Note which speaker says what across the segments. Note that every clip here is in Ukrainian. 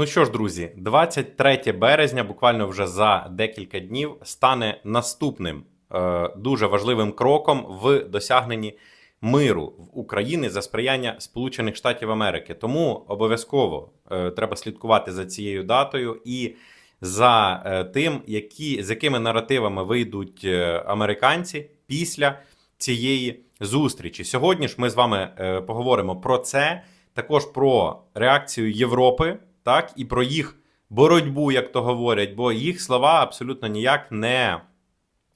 Speaker 1: Ну що ж, друзі, 23 березня, буквально вже за декілька днів, стане наступним е, дуже важливим кроком в досягненні миру в Україні за сприяння Сполучених Штатів Америки. Тому обов'язково е, треба слідкувати за цією датою і за е, тим, які, з якими наративами вийдуть е, американці після цієї зустрічі. Сьогодні ж ми з вами е, поговоримо про це, також про реакцію Європи, так і про їх боротьбу, як то говорять, бо їх слова абсолютно ніяк не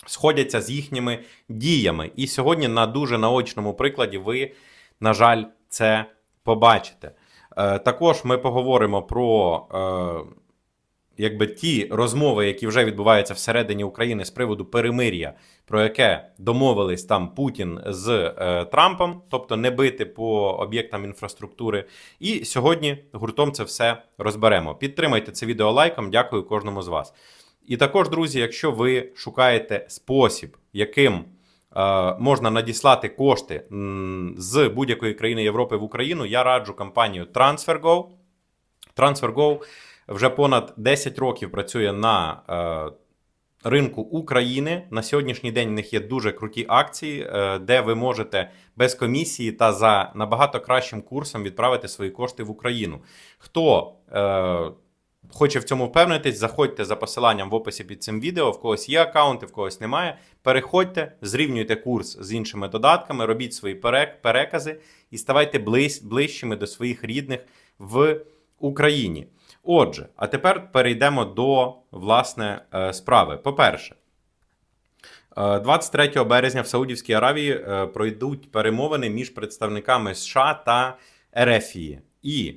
Speaker 1: сходяться з їхніми діями. І сьогодні на дуже наочному прикладі ви, на жаль, це побачите. Е, Також ми поговоримо про. Якби ті розмови, які вже відбуваються всередині України з приводу перемир'я, про яке домовились там Путін з е, Трампом, тобто не бити по об'єктам інфраструктури. І сьогодні гуртом це все розберемо. Підтримайте це відео лайком. Дякую кожному з вас. І також, друзі, якщо ви шукаєте спосіб, яким е, можна надіслати кошти з будь-якої країни Європи в Україну, я раджу компанію TransferGo. TransferGo вже понад 10 років працює на е, ринку України. На сьогоднішній день в них є дуже круті акції, е, де ви можете без комісії та за набагато кращим курсом відправити свої кошти в Україну. Хто е, хоче в цьому впевнитись, заходьте за посиланням в описі під цим відео. В когось є аккаунти, в когось немає. Переходьте, зрівнюйте курс з іншими додатками, робіть свої перекази і ставайте ближчими до своїх рідних в Україні. Отже, а тепер перейдемо до власне е, справи. По-перше, е, 23 березня в Саудівській Аравії е, пройдуть перемовини між представниками США та Ерефії. І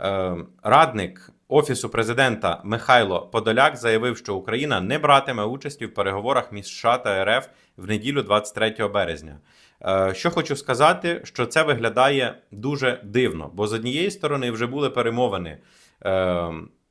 Speaker 1: е, радник Офісу президента Михайло Подоляк заявив, що Україна не братиме участі в переговорах між США та РФ в неділю 23 березня. Е, Що хочу сказати, що це виглядає дуже дивно, бо з однієї сторони вже були перемовини е,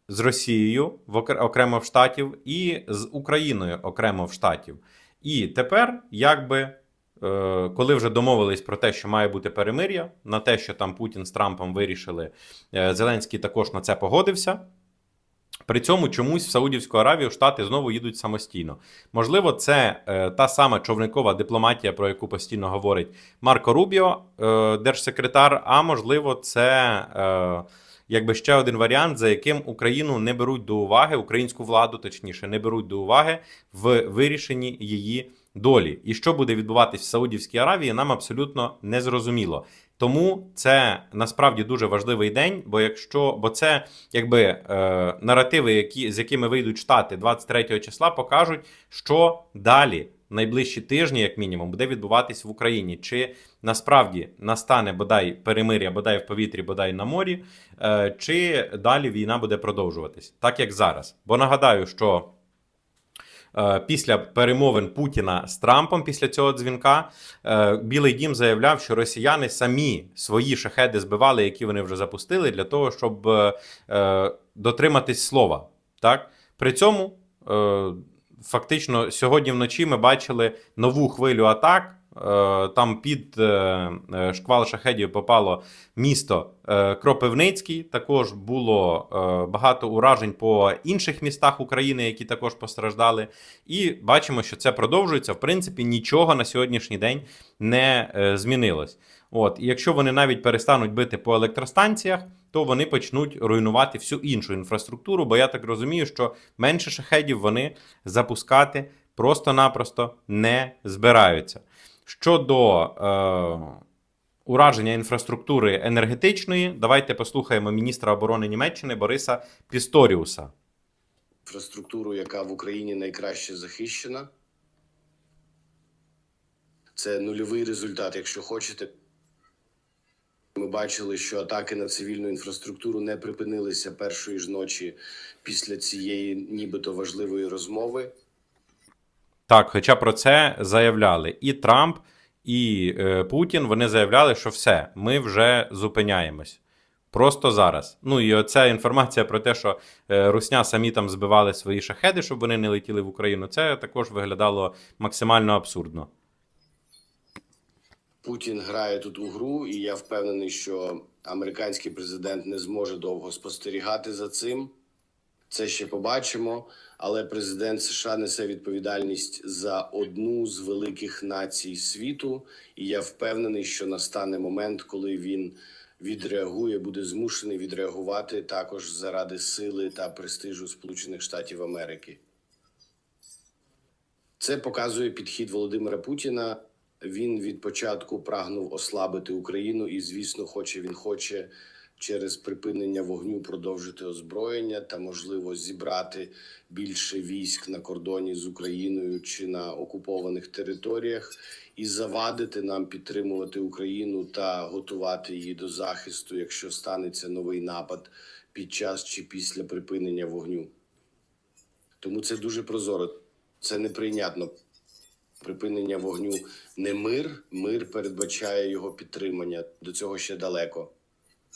Speaker 1: з Росією в окр- окремо в штатів і з Україною окремо в штатів. І тепер, якби, е, коли вже домовились про те, що має бути перемир'я, на те, що там Путін з Трампом вирішили, е, Зеленський також на це погодився. При цьому чомусь в Саудівську Аравію Штати знову їдуть самостійно. Можливо, це е, та сама човникова дипломатія, про яку постійно говорить Марко Рубіо, е, держсекретар. А можливо, це е, якби ще один варіант, за яким Україну не беруть до уваги, українську владу, точніше, не беруть до уваги в вирішенні її долі. І що буде відбуватись в Саудівській Аравії, нам абсолютно не зрозуміло. Тому це насправді дуже важливий день, бо якщо бо це якби е, наративи, які з якими вийдуть штати 23 числа, покажуть, що далі найближчі тижні, як мінімум, буде відбуватись в Україні. Чи насправді настане бодай перемир'я, бодай в повітрі, бодай на морі, е, чи далі війна буде продовжуватись, так як зараз. Бо нагадаю, що. Е, Після перемовин Путіна з Трампом після цього дзвінка е, Білий Дім заявляв, що росіяни самі свої шахеди збивали, які вони вже запустили, для того, щоб дотриматись слова. Так при цьому фактично сьогодні вночі ми бачили нову хвилю атак. Е, Там під е, е, шквал шахедів попало місто Кропивницький. Також було багато уражень по інших містах України, які також постраждали. І бачимо, що це продовжується. В принципі, нічого на сьогоднішній день не змінилось. От, і якщо вони навіть перестануть бити по електростанціях, то вони почнуть руйнувати всю іншу інфраструктуру. Бо я так розумію, що менше шахедів вони запускати просто-напросто не збираються. Щодо е, ураження інфраструктури енергетичної, давайте послухаємо міністра оборони Німеччини Бориса Пісторіуса.
Speaker 2: інфраструктуру, яка в Україні найкраще захищена. Це нульовий результат, якщо хочете. Бачили, що атаки на цивільну інфраструктуру не припинилися першої ж ночі після цієї нібито важливої розмови.
Speaker 1: Так, хоча про це заявляли і Трамп, і е, Путін. Вони заявляли, що все, ми вже зупиняємось. Просто зараз. Ну і оця інформація про те, що е, Русня самі там збивали свої шахеди, щоб вони не летіли в Україну, це також виглядало максимально абсурдно.
Speaker 2: Путін грає тут у гру, і я впевнений, що американський президент не зможе довго спостерігати за цим. Це ще побачимо. Але президент США несе відповідальність за одну з великих націй світу, і я впевнений, що настане момент, коли він відреагує, буде змушений відреагувати також заради сили та престижу Сполучених Штатів Америки. Це показує підхід Володимира Путіна. Він від початку прагнув ослабити Україну, і звісно, хоче він хоче через припинення вогню продовжити озброєння та можливо зібрати більше військ на кордоні з Україною чи на окупованих територіях і завадити нам підтримувати Україну та готувати її до захисту, якщо станеться новий напад під час чи після припинення вогню. Тому це дуже прозоро. Це неприйнятно. Припинення вогню не мир. Мир передбачає його підтримання. До цього ще далеко.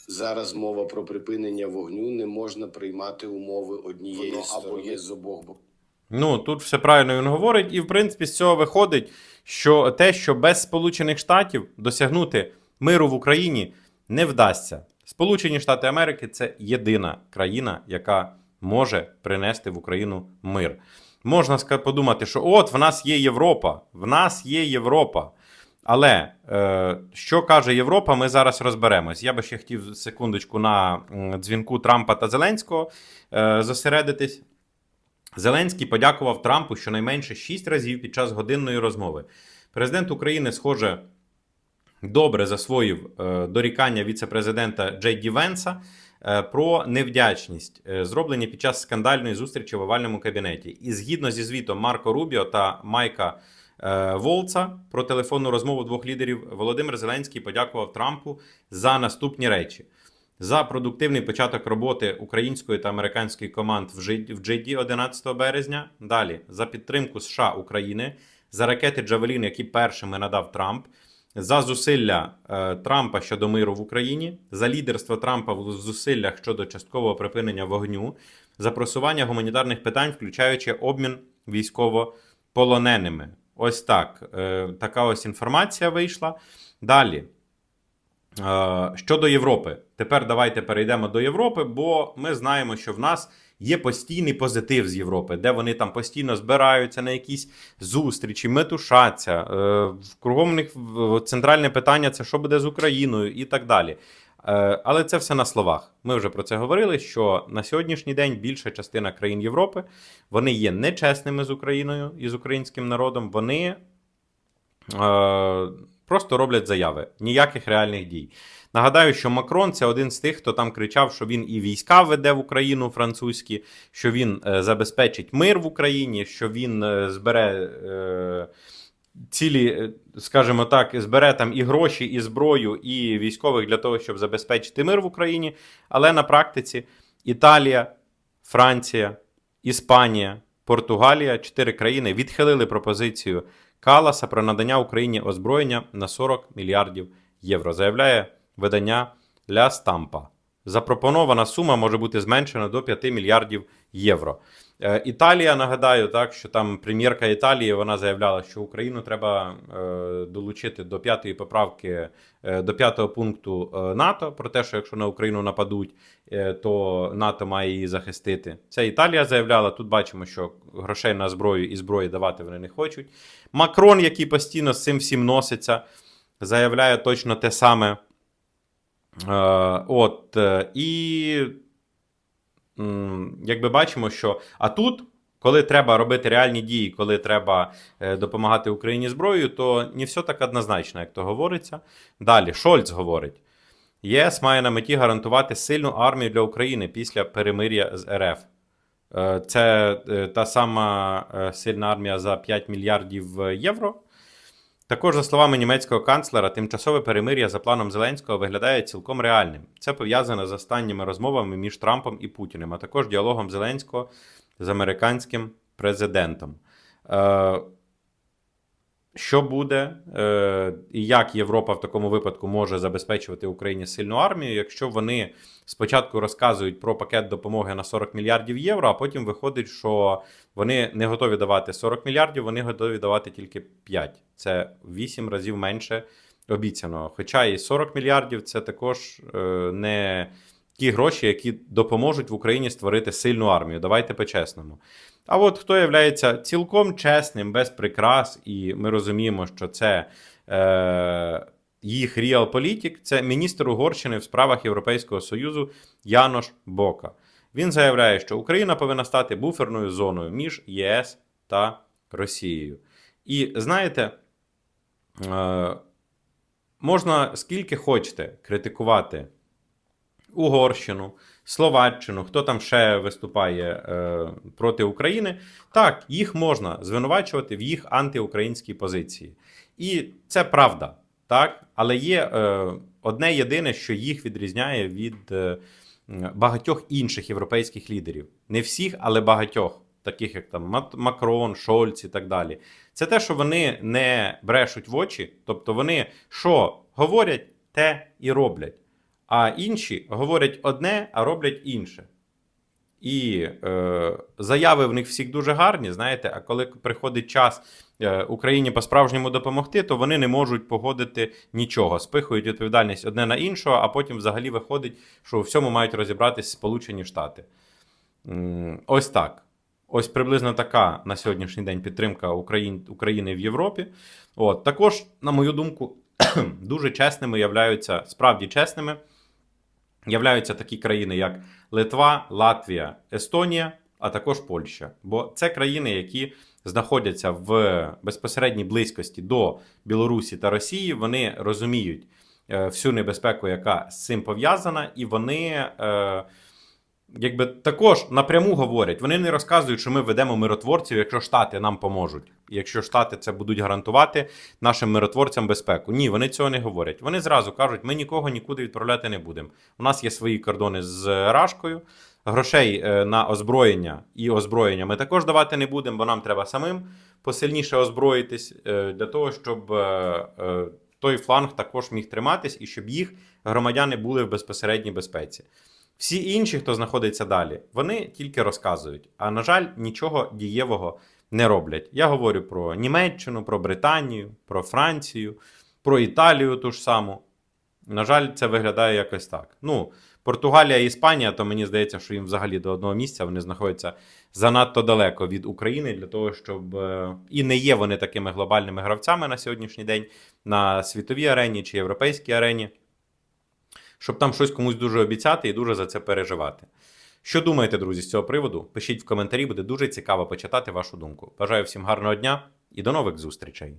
Speaker 2: Зараз мова про припинення вогню не можна приймати умови однієї
Speaker 3: Воно
Speaker 2: сторони
Speaker 3: або є
Speaker 2: з обох боків.
Speaker 1: Ну, тут все правильно він говорить, і в принципі з цього виходить, що те, що без Сполучених Штатів досягнути миру в Україні не вдасться. Сполучені Штати Америки це єдина країна, яка може принести в Україну мир. Можна подумати, що от в нас є Європа, в нас є Європа. Але е, що каже Європа, ми зараз розберемось. Я би ще хотів секундочку на дзвінку Трампа та Зеленського е, зосередитись. Зеленський подякував Трампу щонайменше 6 разів під час годинної розмови. Президент України, схоже, добре засвоїв е, дорікання віце-президента Джей Ді Венса про невдячність, е, зроблені під час скандальної зустрічі в овальному кабінеті. І згідно зі звітом Марко Рубіо та Майка е, Волца про телефонну розмову двох лідерів, Володимир Зеленський подякував Трампу за наступні речі. За продуктивний початок роботи української та американської команд в Джиді 11 березня. Далі за підтримку США України, за ракети Джавелін, які першими надав Трамп, за зусилля е, Трампа щодо миру в Україні, за лідерство Трампа в зусиллях щодо часткового припинення вогню, за просування гуманітарних питань, включаючи обмін військовополоненими. Ось так. Е, така ось інформація вийшла. Далі. Е, Щодо Європи, тепер давайте перейдемо до Європи, бо ми знаємо, що в нас є постійний позитив з Європи, де вони там постійно збираються на якісь зустрічі, метушаться. Е, В кругом них центральне питання це що буде з Україною і так далі. Е, Але це все на словах. Ми вже про це говорили. Що на сьогоднішній день більша частина країн Європи вони є нечесними з Україною і з українським народом. Вони е, просто роблять заяви, ніяких реальних дій. Нагадаю, що Макрон це один з тих, хто там кричав, що він і війська веде в Україну французькі, що він е, забезпечить мир в Україні, що він е, збере е, цілі, скажімо так, збере там і гроші, і зброю, і військових для того, щоб забезпечити мир в Україні. Але на практиці Італія, Франція, Іспанія, Португалія чотири країни відхилили пропозицію Каласа про надання Україні озброєння на 40 мільярдів євро. Заявляє видання Ля Стампа. Запропонована сума може бути зменшена до 5 мільярдів євро. Е, Італія, нагадаю, так що там прем'єрка Італії вона заявляла, що Україну треба е, долучити до п'ятої поправки, е, до п'ятого пункту НАТО про те, що якщо на Україну нападуть, то НАТО має її захистити. Це Італія заявляла. Тут бачимо, що грошей на зброю і зброї давати вони не хочуть. Макрон, який постійно з цим всім носиться, заявляє точно те саме. Е, от, е, і якби бачимо, що а тут, коли треба робити реальні дії, коли треба е, допомагати Україні зброєю, то не все так однозначно, як то говориться. Далі, Шольц говорить: ЄС має на меті гарантувати сильну армію для України після перемир'я з РФ. Це та сама сильна армія за 5 мільярдів євро. Також, за словами німецького канцлера, тимчасове перемир'я за планом Зеленського виглядає цілком реальним. Це пов'язано з останніми розмовами між Трампом і Путіним, а також діалогом Зеленського з американським президентом. Е, що буде е, і як Європа в такому випадку може забезпечувати Україні сильну армію, якщо вони спочатку розказують про пакет допомоги на 40 мільярдів євро, а потім виходить, що вони не готові давати 40 мільярдів, вони готові давати тільки 5. Це в 8 разів менше, обіцяного. Хоча і 40 мільярдів це також е, не ті гроші, які допоможуть в Україні створити сильну армію. Давайте по-чесному. А от хто є цілком чесним, без прикрас, і ми розуміємо, що це е, їх реалполітик, це міністр Угорщини в справах Європейського Союзу Янош Бока. Він заявляє, що Україна повинна стати буферною зоною між ЄС та Росією. І знаєте, е, можна скільки хочете критикувати Угорщину, Словаччину, хто там ще виступає е, проти України. Так, їх можна звинувачувати в їх антиукраїнській позиції. І це правда, так? Але є е, одне єдине, що їх відрізняє від е, багатьох інших європейських лідерів. Не всіх, але багатьох, таких як там Макрон, Шольц і так далі. Це те, що вони не брешуть в очі, тобто вони що говорять, те і роблять. А інші говорять одне, а роблять інше. І е, заяви в них всіх дуже гарні, знаєте, а коли приходить час е, Україні по-справжньому допомогти, то вони не можуть погодити нічого, спихують відповідальність одне на іншого, а потім взагалі виходить, що у всьому мають розібратись Сполучені Штати. Ось так. Ось приблизно така на сьогоднішній день підтримка Україн, України в Європі. От, також, на мою думку, дуже чесними являються, справді чесними, являються такі країни, як Литва, Латвія, Естонія, а також Польща. Бо це країни, які знаходяться в безпосередній близькості до Білорусі та Росії. Вони розуміють е, всю небезпеку, яка з цим пов'язана, і вони. Якби також напряму говорять, вони не розказують, що ми ведемо миротворців, якщо Штати нам поможуть. Якщо Штати це будуть гарантувати нашим миротворцям безпеку. Ні, вони цього не говорять. Вони зразу кажуть, ми нікого нікуди відправляти не будемо. У нас є свої кордони з Рашкою. Грошей е, на озброєння і озброєння ми також давати не будемо, бо нам треба самим посильніше озброїтись е, для того, щоб е, той фланг також міг триматись і щоб їх громадяни були в безпосередній безпеці. Всі інші, хто знаходиться далі, вони тільки розказують, а на жаль, нічого дієвого не роблять. Я говорю про Німеччину, про Британію, про Францію, про Італію ту ж саму. На жаль, це виглядає якось так. Ну, Португалія і Іспанія, то мені здається, що їм взагалі до одного місця вони знаходяться занадто далеко від України для того, щоб е, і не є вони такими глобальними гравцями на сьогоднішній день на світовій арені чи європейській арені щоб там щось комусь дуже обіцяти і дуже за це переживати. Що думаєте, друзі, з цього приводу? Пишіть в коментарі, буде дуже цікаво почитати вашу думку. Бажаю всім гарного дня і до нових зустрічей!